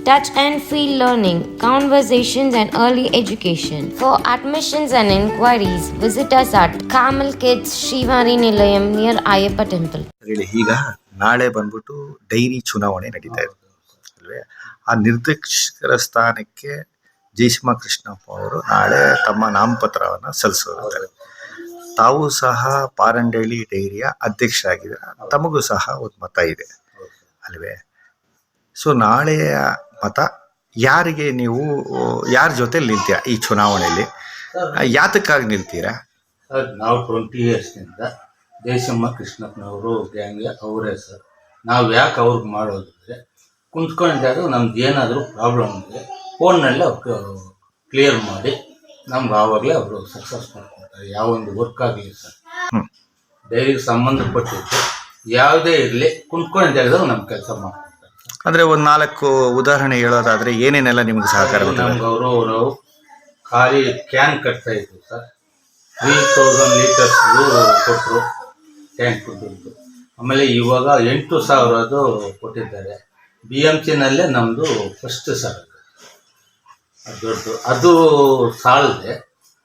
touch and feel learning, conversations, and early education. For admissions and inquiries, visit us at Kamal Kids Shivari Nilayam near Ayappa Temple. ಹೇಳಿ ಈಗ ನಾಳೆ ಬಂದ್ಬಿಟ್ಟು dairy ಚುನಾವಣೆ ನಡೀತಾ ಇದೆ ಅಲ್ವೇ ಆ ನಿರ್ದೇಶಕರ ಸ್ಥಾನಕ್ಕೆ ಜಯಸಿಂಹ ಕೃಷ್ಣಪ್ಪ ಅವರು ನಾಳೆ ತಮ್ಮ ನಾಮಪತ್ರವನ್ನು ಸಲ್ಲಿಸಿದ್ದಾರೆ ತಾವು ಸಹ ಪಾರಂಡಳ್ಳಿ ಡೈರಿಯ ಅಧ್ಯಕ್ಷರಾಗಿದ್ದೀರ ತಮಗೂ ಸಹ ಒಂದು ಮತ ಇದೆ ಅಲ್ವೇ ಸೊ ನಾಳೆಯ ಮತ ಯಾರಿಗೆ ನೀವು ಯಾರ ಜೊತೆ ನಿಲ್ತೀರಾ ಈ ಚುನಾವಣೆಯಲ್ಲಿ? ಯಾತಕ್ಕಾಗಿ ನಿಲ್ತೀರಾ ಸರ್ ನಾವು ಟ್ವೆಂಟಿ ಇಯರ್ಸ್ನಿಂದ ದೇಶಮ್ಮ ಕೃಷ್ಣಪ್ಪನವರು ಗ್ಯಾಂಗ್ಗೆ ಅವರೇ ಸರ್. ನಾವು ಯಾಕೆ ಅವ್ರಿಗೆ ಮಾಡೋದಂದರೆ ಕುಂತ್ಕೊಂಡಿದ್ದಾಗ ನಮ್ದು ಏನಾದರೂ ಪ್ರಾಬ್ಲಮ್ ಇದೆ ಫೋನ್ನಲ್ಲೇ ಅವ್ರು ಕ್ಲಿಯರ್ ಮಾಡಿ ನಮ್ಗೆ ಆವಾಗಲೇ ಅವರು ಸಕ್ಸಸ್ ಮಾಡ್ಕೊಡ್ತಾರೆ. ಯಾವ ಒಂದು ವರ್ಕ್ ಆಗಲಿ ಸರ್. ಡೈರಿಗೆ ಸಂಬಂಧಪಟ್ಟಿದ್ದು ಯಾವುದೇ ಇರಲಿ ಕುಂತ್ಕೊಂಡಿದ್ದಾಗ ನಮ್ಮ ಕೆಲಸ ಮಾಡ್ಕೊಡ್ತಾರೆ ಅಂದ್ರೆ ಒಂದು ನಾಲ್ಕು ಉದಾಹರಣೆ ಹೇಳೋದಾದ್ರೆ ಏನೇನೆಲ್ಲ ನಿಮ್ಗೆ ಸಹಕಾರ? ನಮ್ಗೆ ಅವರು ಖಾಲಿ ಕ್ಯಾನ್ ಕಟ್ತಾ ಇದ್ರು ಸರ್. ತ್ರೀ ತೌಸಂಡ್ ಲೀಟರ್ಸ್ ಕೊಟ್ಟರು ಟ್ಯಾಂಕ್ ದುಡ್ಡು ಆಮೇಲೆ ಇವಾಗ ಎಂಟು ಸಾವಿರದ್ದು ಕೊಟ್ಟಿದ್ದಾರೆ. ಬಿ ಎಂ ಸಿನಲ್ಲೇ ನಮ್ಮದು ಫಸ್ಟ್ ಸರ್ ಅದು. ಅದು ದೊಡ್ಡದು. ಅದು ಸಾಲದೆ.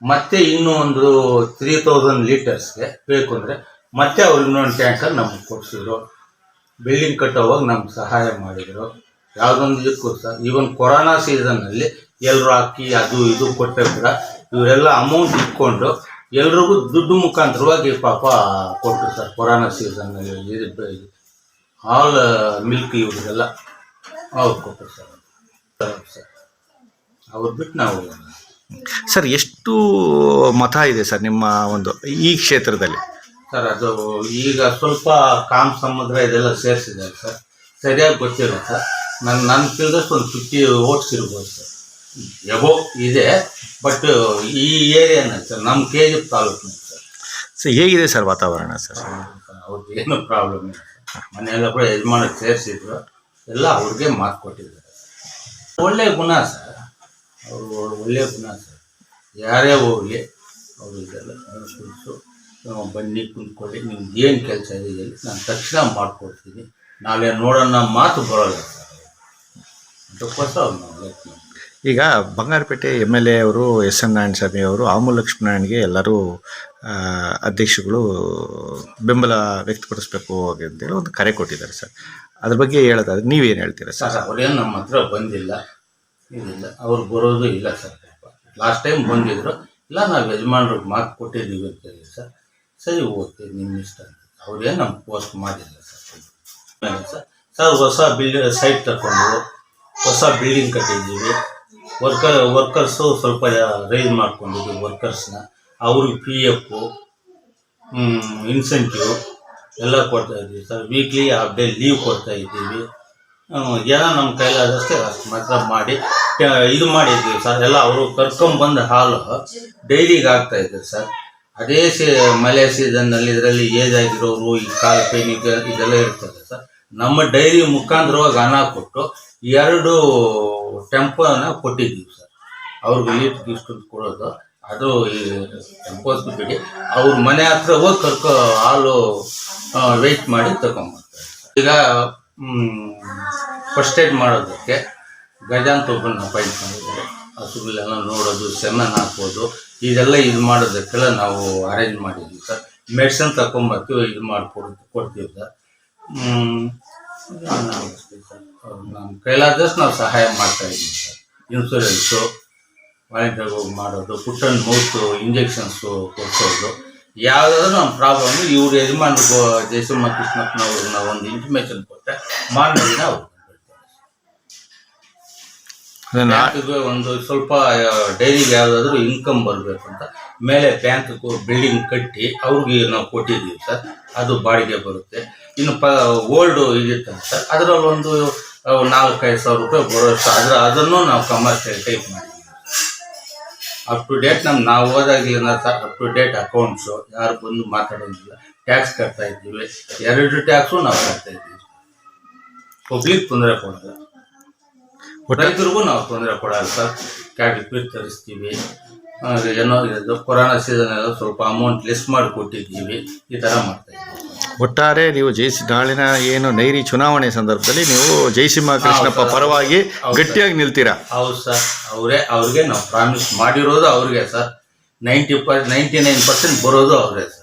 ಮತ್ತೆ ಇನ್ನೂ ಒಂದು ತ್ರೀ ತೌಸಂಡ್ ಲೀಟರ್ಸ್ಗೆ ಬೇಕು ಅಂದರೆ ಮತ್ತೆ ಅವ್ರು ಇನ್ನೊಂದು ಟ್ಯಾಂಕರ್ ನಮ್ಗೆ ಕೊಡಿಸಿದ್ರು. ಬಿಲ್ಡಿಂಗ್ ಕಟ್ಟೋವಾಗ ನಮ್ಗೆ ಸಹಾಯ ಮಾಡಿದರು. ಯಾವುದೊಂದು ಇದಕ್ಕೂ ಸಹ ಈವನ್ ಕೊರೋನಾ ಸೀಸನ್ನಲ್ಲಿ ಎಲ್ಲರೂ ಅಕ್ಕಿ ಅದು ಇದು ಕೊಟ್ಟೆ ಕೂಡ ಇವರೆಲ್ಲ ಅಮೌಂಟ್ ಇಟ್ಕೊಂಡು ಎಲ್ರಿಗೂ ದುಡ್ಡು ಮುಖಾಂತರವಾಗಿ ಪಾಪ ಕೊಟ್ಟರು ಸರ್ ಕೊರೋನಾ ಸೀಸನ್ನಲ್ಲಿ ಆಲ್ ಮಿಲ್ಕ್ ಇವರಿಗೆಲ್ಲ ಅವ್ರು ಕೊಟ್ಟರು ಸರ್. ಸರ್ ಅವ್ರು ಬಿಟ್ಟು ನಾವು ಸರ್, ಎಷ್ಟು ಮತ ಇದೆ ಸರ್ ನಿಮ್ಮ ಒಂದು ಈ ಕ್ಷೇತ್ರದಲ್ಲಿ? ಸರ್ ಅದು ಈಗ ಸ್ವಲ್ಪ ಕಾಮ್ ಸಮುದ್ರ ಇದೆಲ್ಲ ಸೇರಿಸಿದ್ದಾರೆ ಸರ್. ಸರಿಯಾಗಿ ಗೊತ್ತಿಲ್ಲ ಸರ್. ನನ್ನ ನನ್ನ ತಿಳಿದಷ್ಟು ಒಂದು ಫಿಫ್ಟಿ ಓಟ್ಸ್ ಇರ್ಬೋದು ಸರ್. ಎಬೋ ಇದೆ ಬಟ್ ಈ ಏರಿಯಾನ ಸರ್ ನಮ್ಮ ಕೆ ಜಿ ತಾಲೂಕಿನ ಸರ್. ಸರ್ ಹೇಗಿದೆ ಸರ್ ವಾತಾವರಣ ಸರ್? ಅವ್ರಿಗೆ ಏನು ಪ್ರಾಬ್ಲಮ್ ಇಲ್ಲ ಸರ್. ಮನೆಯೆಲ್ಲ ಕೂಡ ಯಜಮಾನ ಸೇರಿಸಿದ್ರು. ಎಲ್ಲ ಅವ್ರಿಗೆ ಮಾತು ಕೊಟ್ಟಿದ್ದಾರೆ ಒಳ್ಳೆ ಗುಣ ಸರ್. ಅವರು ಒಳ್ಳೆಯ ಗುಣ ಸರ್. ಯಾರೇ ಹೋಗಲಿ ಅವರು ಇದೆಲ್ಲ ಬನ್ನಿ ಕುಂತ್ಕೊಳ್ಳಿ ನಿಮ್ಗೆ ಏನು ಕೆಲಸ ಇದೆ ಹೇಳಿ ನಾನು ತಕ್ಷಣ ಮಾಡಿಕೊಡ್ತೀನಿ. ನಾಳೆ ನೋಡೋಣ ಮಾತು ಬರೋಲ್ಲ ಅದಕ್ಕೋಸ್ಕರ ಅವ್ರು ಈಗ ಬಂಗಾರಪೇಟೆ ಎಂ ಎಲ್ ಎ ಅವರು ಎಸ್ ಎನ್ ನಾರಾಯಣ ಸ್ವಾಮಿ ಅವರು ಆಮು ಲಕ್ಷ್ಮಣನಿಗೆ ಎಲ್ಲರೂ ಅಧ್ಯಕ್ಷಗಳು ಬೆಂಬಲ ವ್ಯಕ್ತಪಡಿಸ್ಬೇಕು ಅಂತೇಳಿ ಒಂದು ಕರೆ ಕೊಟ್ಟಿದ್ದಾರೆ ಸರ್. ಅದ್ರ ಬಗ್ಗೆ ಹೇಳೋದಾದ್ರೆ ನೀವೇನು ಹೇಳ್ತೀರಾ ಸರ್? ಸರ್ ಅವ್ರೇನು ನಮ್ಮ ಹತ್ರ ಬಂದಿಲ್ಲ ಇಲ್ಲ ಅವ್ರು ಬರೋದು ಇಲ್ಲ ಸರ್. ಲಾಸ್ಟ್ ಟೈಮ್ ಬಂದಿದ್ರು. ಇಲ್ಲ ನಾವು ಯಜಮಾನ್ರಿಗೆ ಮಾತು ಕೊಟ್ಟಿದ್ದೀವಿ ಅಂತ ಹೇಳಿ ಸರ್. ಸರಿ ಓಕೆ ನಿಮ್ಮ ಇಷ್ಟ ಅವ್ರೇನು ನಮ್ಗೆ ಪೋಸ್ಟ್ ಮಾಡಿಲ್ಲ ಸರ್. ಸರ್ ಹೊಸ ಬಿಲ್ಡಿ ಸೈಟ್ ತಗೊಂಡು ಹೊಸ ಬಿಲ್ಡಿಂಗ್ ಕಟ್ಟಿದ್ದೀವಿ. ವರ್ಕರ್ ವರ್ಕರ್ಸು ಸ್ವಲ್ಪ ರೈಸ್ ಮಾಡ್ಕೊಂಡಿದ್ವಿ ವರ್ಕರ್ಸ್ನ ಅವ್ರಿಗೆ ಪಿ ಎಫು ಇನ್ಸೆಂಟಿವ್ ಎಲ್ಲ ಕೊಡ್ತಾ ಇದ್ದೀವಿ sir. Weekly half day leave ಕೊಡ್ತಾ ಇದ್ದೀವಿ. ಏನೋ ನಮ್ಮ ಕೈಲಾದಷ್ಟೇ ಅಷ್ಟು ಮಾತ್ರ ಮಾಡಿ ಇದು ಮಾಡಿದ್ದೀವಿ ಸರ್. ಎಲ್ಲ ಅವರು ಕರ್ಕೊಂಬಂದು ಹಾಲು ಡೈಲಿಗೆ ಆಗ್ತಾ ಇದೆ ಸರ್. ಅದೇ ಸೀ ಮಳೆ ಸೀಸನ್ನಲ್ಲಿ ಇದರಲ್ಲಿ ಏಜ್ ಆಗಿರೋರು, ಈ ಕಾಲು ಪೈನ್ ಇದೆಲ್ಲ ಇರ್ತದೆ ಸರ್ ನಮ್ಮ ಡೈರಿ ಮುಖಾಂತರವಾಗಿ ಹಣ ಕೊಟ್ಟು ಎರಡು ಟೆಂಪೋನ ಕೊಟ್ಟಿದ್ದೀವಿ ಸರ್ ಅವ್ರಿಗೆ ಲೀಟ್ ಗಿಫ್ಟ್ ಕೊಡೋದು. ಅದು ಈ ಟೆಂಪೋಸ್ ಬಿಡಿ ಅವ್ರ ಮನೆ ಹತ್ರ ಹೋಗಿ ಕರ್ಕೊ ಹಾಲು ವೆಯ್ಟ್ ಮಾಡಿ ತಗೊಂಬರ್ತಾರೆ ಈಗ ಫಸ್ಟ್ ಏಡ್ ಮಾಡೋದಕ್ಕೆ ಗಜಾಂತ ಒಬ್ಬನ ಅಪಾಯಿಂಟ್ ಮಾಡಿದ್ದಾರೆ. ಹಸುಗಳೆಲ್ಲ ನೋಡೋದು ಸೆಮನ್ ಹಾಕೋದು ಇದೆಲ್ಲ ಇದು ಮಾಡೋದಕ್ಕೆಲ್ಲ ನಾವು ಅರೇಂಜ್ ಮಾಡಿದ್ವಿ ಸರ್. ಮೆಡಿಸನ್ ತಗೊಂಬರ್ತೀವಿ ಇದು ಮಾಡಿಕೊಡ್, ಕೊಡ್ತೀವಿ ಸರ್. ನಾವು ನಮ್ಮ ಕೈಲಾದಷ್ಟು ನಾವು ಸಹಾಯ ಮಾಡ್ತಾ ಇದ್ದೀವಿ ಸರ್. ಇನ್ಸೂರೆನ್ಸು ವಾಲಂಟಿಯರ್ ಹೋಗಿ ಮಾಡೋದು ಪುಟ್ಟನ್ ಮೂತು ಇಂಜೆಕ್ಷನ್ಸು ಕೊಡ್ಸೋದು. ಯಾವುದಾದ್ರೂ ನಮ್ಮ ಪ್ರಾಬ್ಲಮ್ ಇವ್ರ ಯಜಮಾನ್ರಿಗೂ ಜಯಸಿಂಹ ಕೃಷ್ಣಪ್ಪನವ್ರಿಗೆ ನಾವು ಒಂದು ಇಂಟಿಮೇಷನ್ ಕೊಟ್ಟರೆ ಮಾಡಿದ್ರೆ ದಿನ ಬ್ಯಾಂಕ್ಗೆ ಒಂದು ಸ್ವಲ್ಪ ಡೈರಿಗೆ ಯಾವುದಾದ್ರೂ ಇನ್ಕಮ್ ಬರಬೇಕು ಅಂತ ಮೇಲೆ ಬ್ಯಾಂಕ್ ಬಿಲ್ಡಿಂಗ್ ಕಟ್ಟಿ ಅವ್ರಿಗೆ ನಾವು ಕೊಟ್ಟಿದ್ದೀವಿ ಸರ್ ಅದು ಬಾಡಿಗೆ ಬರುತ್ತೆ. ಇನ್ನು ಪ ಓಲ್ಡ್ ಇದಿತ್ತು ಸರ್ ಅದರಲ್ಲಿ ಒಂದು ನಾಲ್ಕೈದು ಸಾವಿರ ರೂಪಾಯಿ ಬರೋಷ್ಟು ಅದರ ಅದನ್ನು ನಾವು ಕಮರ್ಷಿಯಲ್ ಟೈಪ್ ಮಾಡಿದ್ದೀವಿ. ಅಪ್ ಟು ಡೇಟ್ ನಮ್, ನಾವು ಓದಾಗ್ಲಿಲ್ಲ sir up to date accounts ಯಾರು ಬಂದು ಮಾತಾಡೋದಿಲ್ಲ. ಟ್ಯಾಕ್ಸ್ ಕಟ್ತಾ ಇದ್ದೀವಿ. ಎರಡು ಟ್ಯಾಕ್ಸು ನಾವು ಕಟ್ತಾ ಇದ್ದೀವಿ. ಪಬ್ಲಿಕ್ ತೊಂದರೆ ಕೊಡಲ್ಲ. ರೈತರಿಗೂ ನಾವು ತೊಂದರೆ ಕೊಡಲ್ಲ ಸರ್. ಕ್ಯಾಟ್ ಪೀಸ್ ತರಿಸ್ತೀವಿ ಏನೋ ಇದು ಕೊರೋನಾ ಸೀಸನ್ ಎಲ್ಲ ಸ್ವಲ್ಪ ಅಮೌಂಟ್ ಲೆಸ್ ಮಾಡಿ ಕೊಟ್ಟಿದ್ದೀವಿ ಈ ಥರ ಮಾಡ್ತಾ ಇದ್ದೀವಿ. ಒಟ್ಟಾರೆ ನೀವು ಜೈಸಿ ನಾಳಿನ ಏನು ನೈರಿ ಚುನಾವಣೆ ಸಂದರ್ಭದಲ್ಲಿ ನೀವು ಜಯಸಿಂಹ ಕೃಷ್ಣಪ್ಪ ಪರವಾಗಿ ಗಟ್ಟಿಯಾಗಿ ನಿಲ್ತೀರಾ? ಹೌದು ಸರ್. ಅವರೇ ಅವ್ರಿಗೆ ನಾವು ಪ್ರಾಮಿಸ್ ಮಾಡಿರೋದು ಅವ್ರಿಗೆ sir. Ninety per ninety nine percent ಬರೋದು ಅವರೇ ಸರ್.